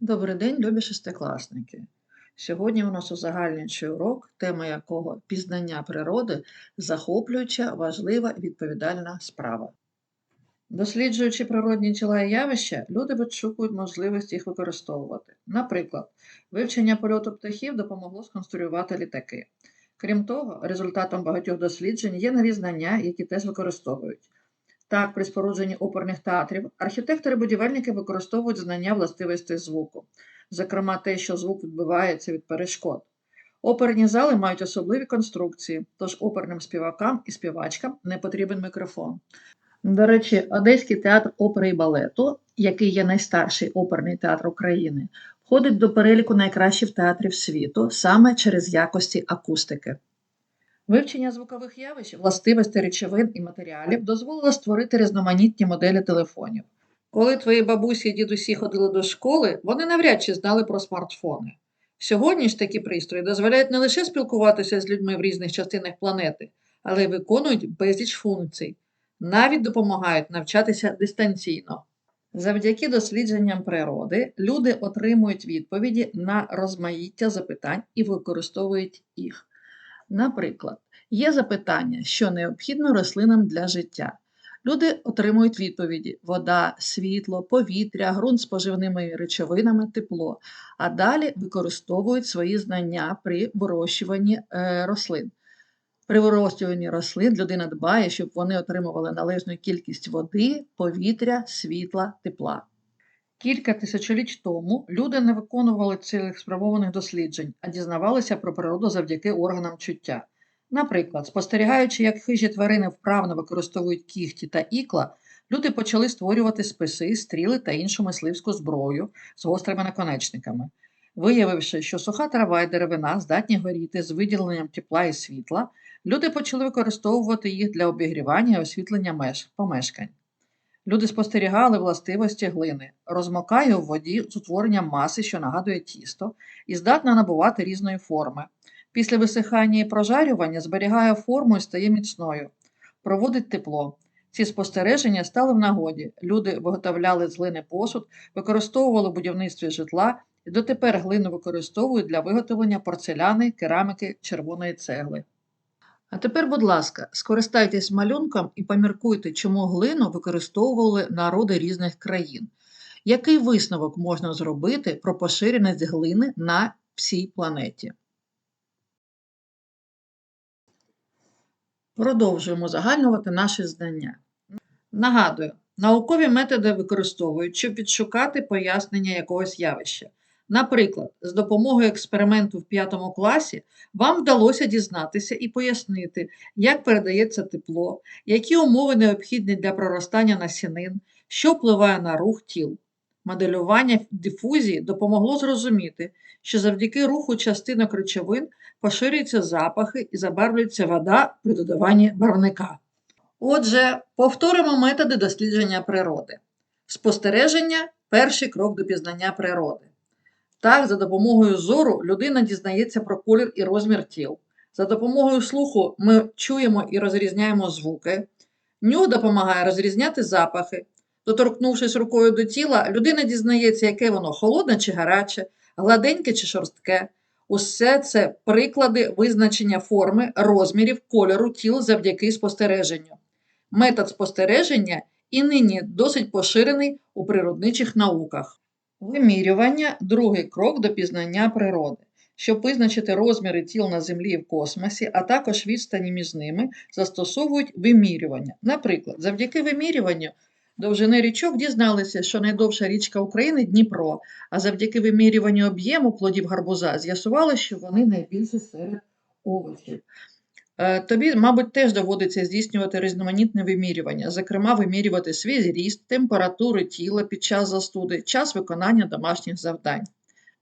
Добрий день, любі шестикласники. Сьогодні у нас узагальнюючий урок, тема якого пізнання природи захоплююча, важлива і відповідальна справа. Досліджуючи природні тіла і явища, люди вишукують можливість їх використовувати. Наприклад, вивчення польоту птахів допомогло сконструювати літаки. Крім того, результатом багатьох досліджень є нові знання, які теж використовують. Так, при спорудженні оперних театрів архітектори-будівельники використовують знання властивостей звуку, зокрема те, що звук відбивається від перешкод. Оперні зали мають особливі конструкції, тож оперним співакам і співачкам не потрібен мікрофон. До речі, Одеський театр опери і балету, який є найстарший оперний театр України, входить до переліку найкращих театрів світу саме через якості акустики. Вивчення звукових явищ, властивостей речовин і матеріалів дозволило створити різноманітні моделі телефонів. Коли твої бабусі і дідусі ходили до школи, вони навряд чи знали про смартфони. Сьогодні ж такі пристрої дозволяють не лише спілкуватися з людьми в різних частинах планети, але й виконують безліч функцій, навіть допомагають навчатися дистанційно. Завдяки дослідженням природи люди отримують відповіді на розмаїття запитань і використовують їх. Наприклад, є запитання, що необхідно рослинам для життя. Люди отримують відповіді: вода, світло, повітря, ґрунт з поживними речовинами, тепло, а далі використовують свої знання при вирощуванні е, рослин. При вирощуванні рослин людина дбає, щоб вони отримували належну кількість води, повітря, світла, тепла. Кілька тисячоліть тому люди не виконували цілих спробованих досліджень, а дізнавалися про природу завдяки органам чуття. Наприклад, спостерігаючи, як хижі тварини вправно використовують кігті та ікла, люди почали створювати списи, стріли та іншу мисливську зброю з гострими наконечниками. Виявивши, що суха трава і деревина здатні горіти з виділенням тепла і світла, люди почали використовувати їх для обігрівання і освітлення меж помешкань. Люди спостерігали властивості глини, розмокає у воді з утворенням маси, що нагадує тісто, і здатна набувати різної форми. Після висихання і прожарювання зберігає форму і стає міцною, проводить тепло. Ці спостереження стали в нагоді. Люди виготовляли з глини посуд, використовували в будівництві житла і дотепер глину використовують для виготовлення порцеляни, кераміки, червоної цегли. А тепер, будь ласка, скористайтесь малюнком і поміркуйте, чому глину використовували народи різних країн. Який висновок можна зробити про поширеність глини на всій планеті? Продовжуємо загальнювати наші знання. Нагадую, наукові методи використовують, щоб відшукати пояснення якогось явища. Наприклад, з допомогою експерименту в 5 класі вам вдалося дізнатися і пояснити, як передається тепло, які умови необхідні для проростання насінин, що впливає на рух тіл. Моделювання дифузії допомогло зрозуміти, що завдяки руху частинок речовин поширюються запахи і забарвлюється вода при додаванні барвника. Отже, повторимо методи дослідження природи. Спостереження перший крок до пізнання природи. Так, за допомогою зору людина дізнається про колір і розмір тіл. За допомогою слуху ми чуємо і розрізняємо звуки. Нюх допомагає розрізняти запахи. Доторкнувшись рукою до тіла, людина дізнається, яке воно холодне чи гаряче, гладеньке чи шорстке. Усе це приклади визначення форми, розмірів, кольору тіл завдяки спостереженню. Метод спостереження і нині досить поширений у природничих науках. Вимірювання другий крок до пізнання природи. Щоб визначити розміри тіл на Землі і в космосі, а також відстані між ними, застосовують вимірювання. Наприклад, завдяки вимірюванню довжини річок дізналися, що найдовша річка України Дніпро, а завдяки вимірюванню об'єму плодів гарбуза з'ясували, що вони найбільші серед овочів. Е, тобі, мабуть, теж доводиться здійснювати різноманітне вимірювання, зокрема, вимірювати свій зріст, температури тіла під час застуди, час виконання домашніх завдань.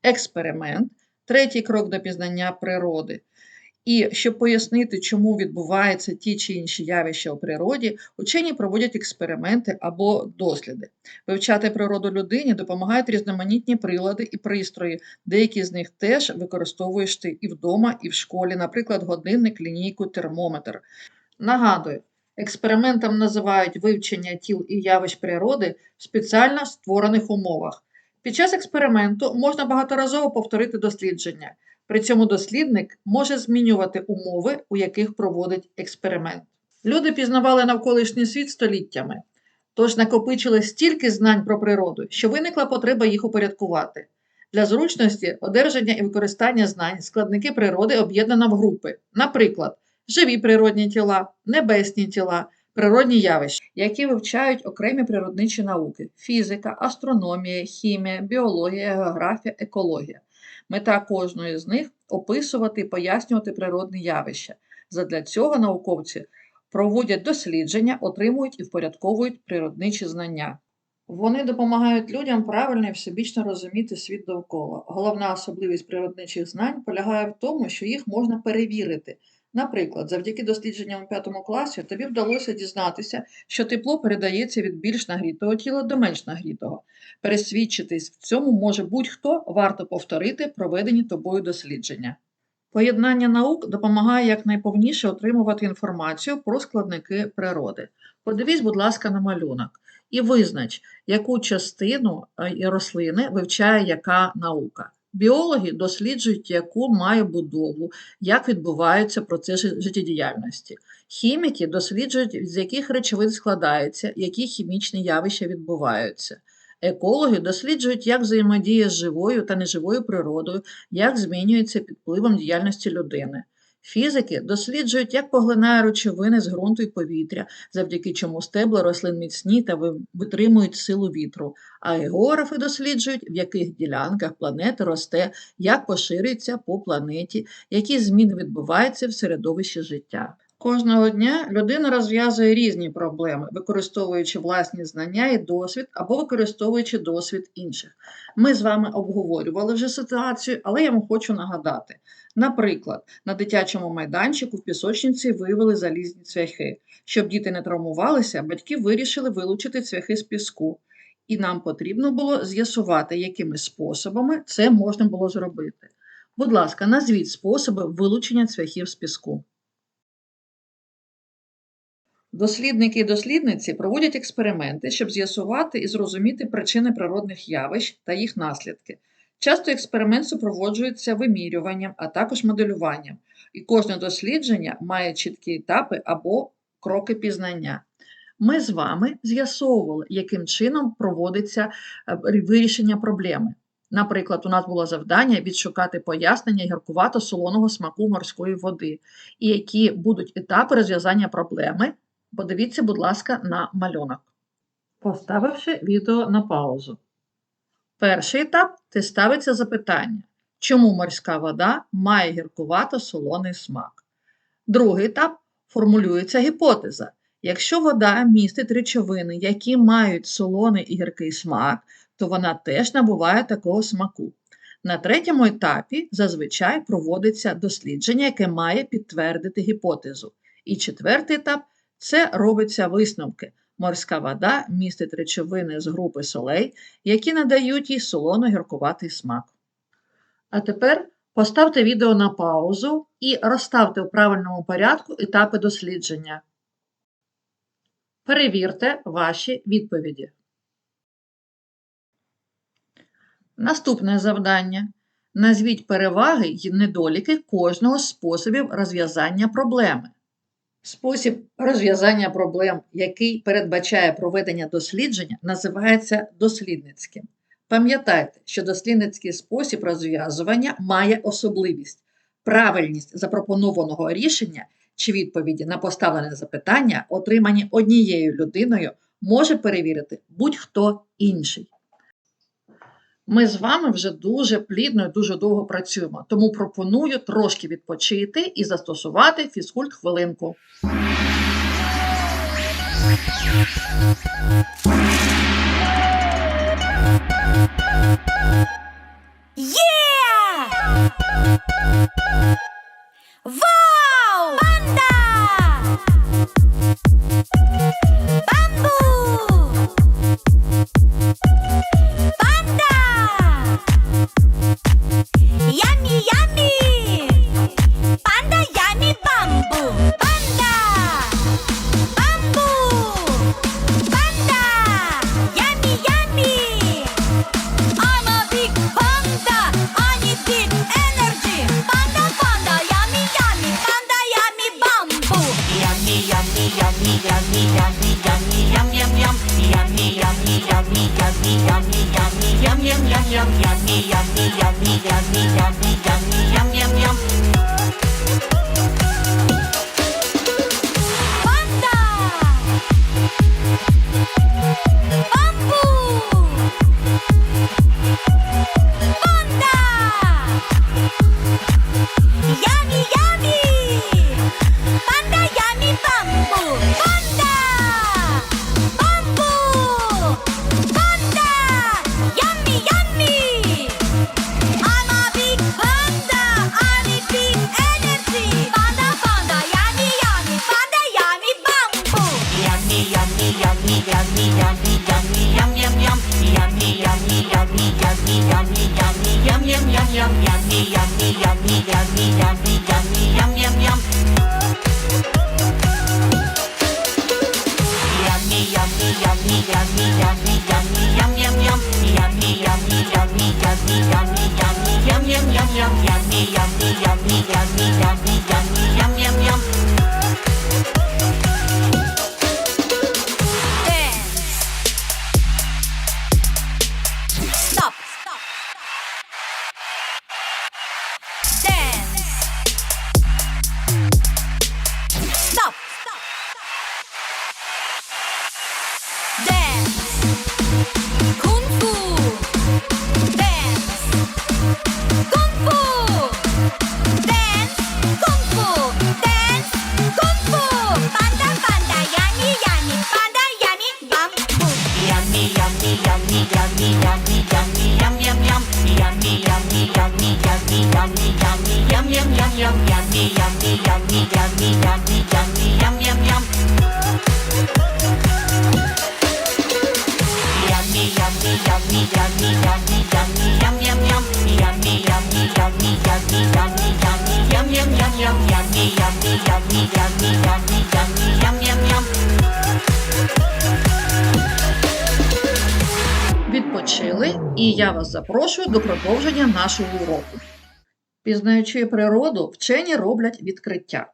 Експеримент третій крок до пізнання природи. І щоб пояснити, чому відбуваються ті чи інші явища у природі, учені проводять експерименти або досліди. Вивчати природу людині допомагають різноманітні прилади і пристрої. Деякі з них теж використовуєш ти і вдома, і в школі, наприклад, годинник, лінійку, термометр. Нагадую, експериментом називають вивчення тіл і явищ природи в спеціально створених умовах. Під час експерименту можна багаторазово повторити дослідження. При цьому дослідник може змінювати умови, у яких проводить експеримент. Люди пізнавали навколишній світ століттями, тож накопичили стільки знань про природу, що виникла потреба їх упорядкувати. Для зручності одержання і використання знань складники природи об'єднано в групи, наприклад, живі природні тіла, небесні тіла, природні явища, які вивчають окремі природничі науки: фізика, астрономія, хімія, біологія, географія, екологія. Мета кожної з них описувати і пояснювати природні явища. Задля цього науковці проводять дослідження, отримують і впорядковують природничі знання. Вони допомагають людям правильно і всебічно розуміти світ довкола. Головна особливість природничих знань полягає в тому, що їх можна перевірити. Наприклад, завдяки дослідженням у п'ятому класі тобі вдалося дізнатися, що тепло передається від більш нагрітого тіла до менш нагрітого. Пересвідчитись в цьому може будь-хто, варто повторити проведені тобою дослідження. Поєднання наук допомагає якнайповніше отримувати інформацію про складники природи. Подивись, будь ласка, на малюнок і визнач, яку частину е, рослини вивчає яка наука. Біологи досліджують, яку має будову, як відбуваються процеси життєдіяльності. Хіміки досліджують, з яких речовин складається, які хімічні явища відбуваються. Екологи досліджують, як взаємодіє з живою та неживою природою, як змінюється під впливом діяльності людини. Фізики досліджують, як поглинає речовини з ґрунту і повітря, завдяки чому стебла рослин міцні та витримують силу вітру. А географи досліджують, в яких ділянках планети росте, як поширюється по планеті, які зміни відбуваються в середовищі життя. Кожного дня людина розв'язує різні проблеми, використовуючи власні знання і досвід або використовуючи досвід інших. Ми з вами обговорювали вже ситуацію, але я вам хочу нагадати. Наприклад, на дитячому майданчику в пісочниці виявили залізні цвяхи. Щоб діти не травмувалися, батьки вирішили вилучити цвяхи з піску. І нам потрібно було з'ясувати, якими способами це можна було зробити. Будь ласка, назвіть способи вилучення цвяхів з піску. Дослідники і дослідниці проводять експерименти, щоб з'ясувати і зрозуміти причини природних явищ та їх наслідки. Часто експеримент супроводжується вимірюванням, а також моделюванням, і кожне дослідження має чіткі етапи або кроки пізнання. Ми з вами з'ясовували, яким чином проводиться е, вирішення проблеми. Наприклад, у нас було завдання відшукати пояснення гіркувато-солоного смаку морської води, і які будуть етапи розв'язання проблеми. Подивіться, будь ласка, на малюнок. Поставивши відео на паузу. Перший етап це ставиться запитання, чому морська вода має гіркувато-солоний смак. Другий етап формулюється гіпотеза. Якщо вода містить речовини, які мають солоний і гіркий смак, то вона теж набуває такого смаку. На третьому етапі зазвичай проводиться дослідження, яке має підтвердити гіпотезу. І четвертий етап це робиться висновки. Морська вода містить речовини з групи солей, які надають їй солоно-гіркуватий смак. А тепер поставте відео на паузу і розставте у правильному порядку етапи дослідження. Перевірте ваші відповіді. Наступне завдання. Назвіть переваги й недоліки кожного з способів розв'язання проблеми. Спосіб розв'язання проблем, який передбачає проведення дослідження, називається дослідницьким. Пам'ятайте, що дослідницький спосіб розв'язування має особливість. Правильність запропонованого рішення чи відповіді на поставлене запитання, отримані однією людиною, може перевірити будь-хто інший. Ми з вами вже дуже плідно і дуже довго працюємо, тому пропоную трошки відпочити і застосувати фізкульт хвилинку. Yeah! Wow! Panda! Bamboo! Panda! Yummy, yummy! Kun Відпочили, і я вас запрошую до продовження нашого уроку. Пізнаючи природу, вчені роблять відкриття.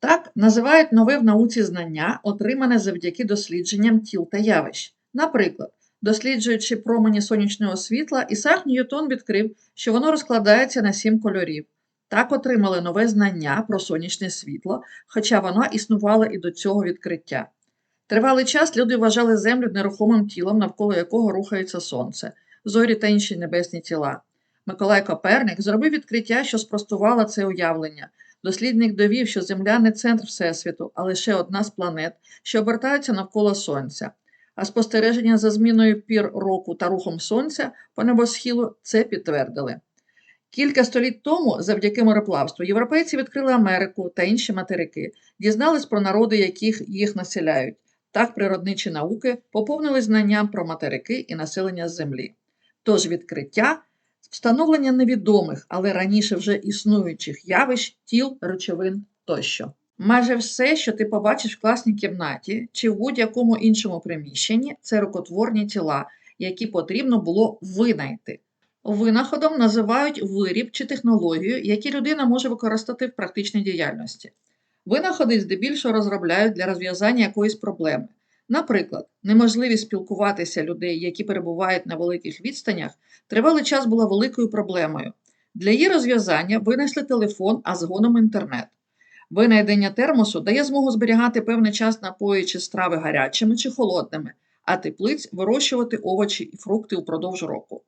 Так називають нове в науці знання, отримане завдяки дослідженням тіл та явищ. Наприклад, досліджуючи промені сонячного світла, Ісак Ньютон відкрив, що воно розкладається на сім кольорів. Так отримали нове знання про сонячне світло, хоча воно існувало і до цього відкриття. Тривалий час люди вважали Землю нерухомим тілом, навколо якого рухається сонце, зорі та інші небесні тіла. Миколай Коперник зробив відкриття, що спростувало це уявлення. Дослідник довів, що Земля не центр Всесвіту, а лише одна з планет, що обертаються навколо Сонця. А спостереження за зміною пір року та рухом Сонця по небосхилу це підтвердили. Кілька століть тому, завдяки мореплавству, європейці відкрили Америку та інші материки, дізнались про народи, яких їх населяють. Так природничі науки поповнили знанням про материки і населення Землі. Тож відкриття встановлення невідомих, але раніше вже існуючих явищ, тіл, речовин тощо. Майже все, що ти побачиш в класній кімнаті чи в будь-якому іншому приміщенні, це рукотворні тіла, які потрібно було винайти. Винаходом називають виріб чи технологію, які людина може використати в практичній діяльності. Винаходи здебільшого розробляють для розв'язання якоїсь проблеми. Наприклад, неможливість спілкуватися людей, які перебувають на великих відстанях, тривалий час була великою проблемою. Для її розв'язання винайшли телефон, а згодом інтернет. Винайдення термосу дає змогу зберігати певний час напої чи страви гарячими чи холодними, а теплиць вирощувати овочі і фрукти упродовж року.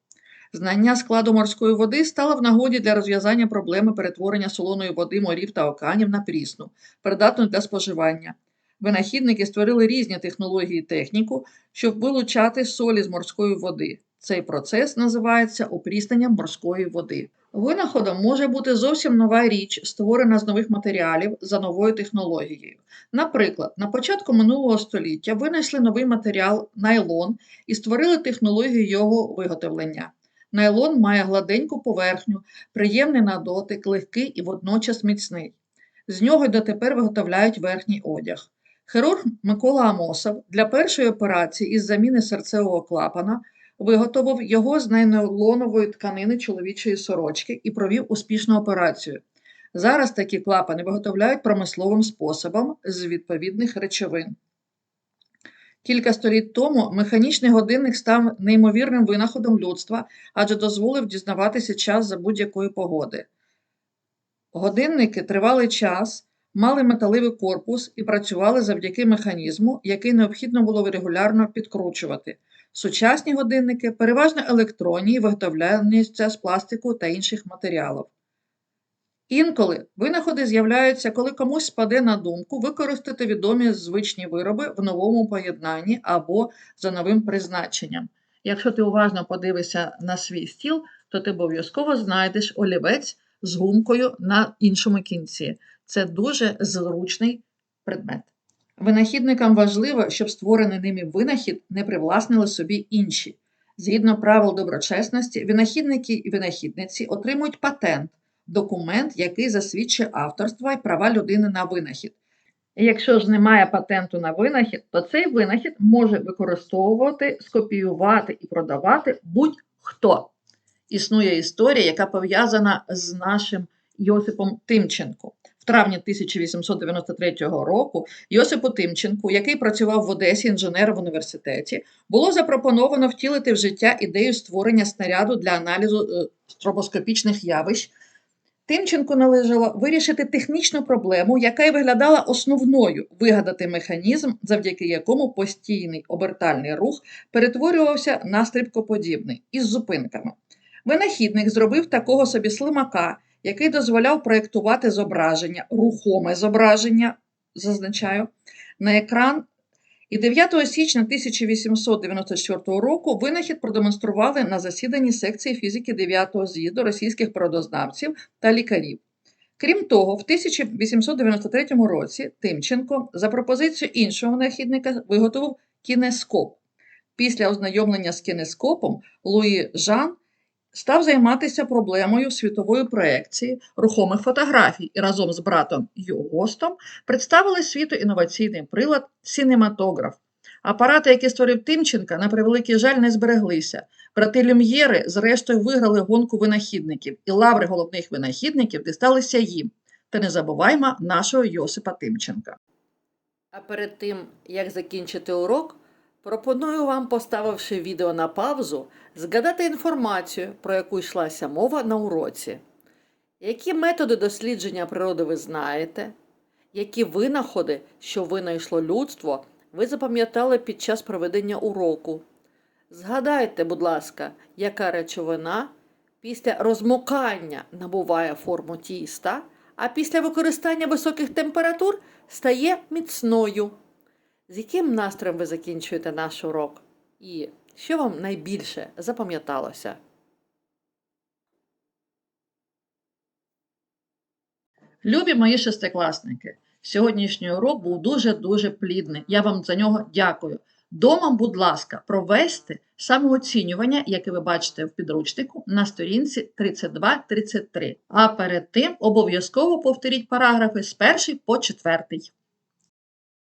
Знання складу морської води стало в нагоді для розв'язання проблеми перетворення солоної води морів та океанів на прісну, придатну для споживання. Винахідники створили різні технології і техніку, щоб вилучати солі з морської води. Цей процес називається опрісненням морської води. Винаходом може бути зовсім нова річ, створена з нових матеріалів за новою технологією. Наприклад, на початку минулого століття винайшли новий матеріал найлон і створили технологію його виготовлення. Найлон має гладеньку поверхню, приємний на дотик, легкий і водночас міцний. З нього й дотепер виготовляють верхній одяг. Хірург Микола Амосов для першої операції із заміни серцевого клапана виготовив його з найлонової тканини чоловічої сорочки і провів успішну операцію. Зараз такі клапани виготовляють промисловим способом з відповідних речовин. Кілька століть тому механічний годинник став неймовірним винаходом людства, адже дозволив дізнаватися час за будь-якої погоди. Годинники тривалий час мали металевий корпус і працювали завдяки механізму, який необхідно було регулярно підкручувати. Сучасні годинники переважно електронні і виготовляються з пластику та інших матеріалів. Інколи винаходи з'являються, коли комусь спаде на думку використати відомі звичні вироби в новому поєднанні або за новим призначенням. Якщо ти уважно подивишся на свій стіл, то ти обов'язково знайдеш олівець з гумкою на іншому кінці. Це дуже зручний предмет. Винахідникам важливо, щоб створений ними винахід не привласнили собі інші. Згідно правил доброчесності, винахідники і винахідниці отримують патент документ, який засвідчує авторство і права людини на винахід. І якщо ж немає патенту на винахід, то цей винахід може використовувати, скопіювати і продавати будь-хто. Існує історія, яка пов'язана з нашим Йосипом Тимченко. В травні 1893 року Йосипу Тимченку, який працював в Одесі інженером в університеті, було запропоновано втілити в життя ідею створення снаряду для аналізу е, стробоскопічних явищ. Тимченку належало вирішити технічну проблему, яка й виглядала основною вигадати механізм, завдяки якому постійний обертальний рух перетворювався на стрибкоподібний із зупинками. Винахідник зробив такого собі слимака, який дозволяв проєктувати зображення, рухоме зображення, зазначаю, на екран. І 9 січня 1894 року винахід продемонстрували на засіданні секції фізики 9-го з'їзду російських природознавців та лікарів. Крім того, в 1893 році Тимченко за пропозицією іншого винахідника виготовив кінескоп. Після ознайомлення з кінескопом Луї Жан став займатися проблемою світової проекції рухомих фотографій і разом з братом Йогостом представили світу інноваційний прилад сінематограф. Апарати, які створив Тимченка, на превеликий жаль, не збереглися. Брати Люм'єри, зрештою, виграли гонку винахідників, і лаври головних винахідників дісталися їм. Та не забуваймо нашого Йосипа Тимченка. А перед тим, як закінчити урок, пропоную вам, поставивши відео на паузу, згадати інформацію, про яку йшлася мова на уроці. Які методи дослідження природи ви знаєте? Які винаходи, що винайшло людство, ви запам'ятали під час проведення уроку? Згадайте, будь ласка, яка речовина після розмокання набуває форму тіста, а після використання високих температур стає міцною. З яким настроєм ви закінчуєте наш урок? І що вам найбільше запам'яталося? Любі мої шестикласники, сьогоднішній урок був дуже-дуже плідний. Я вам за нього дякую. Дома, будь ласка, провести самооцінювання, яке ви бачите в підручнику на сторінці 32-33. А перед тим обов'язково повторіть параграфи з перший по четвертий.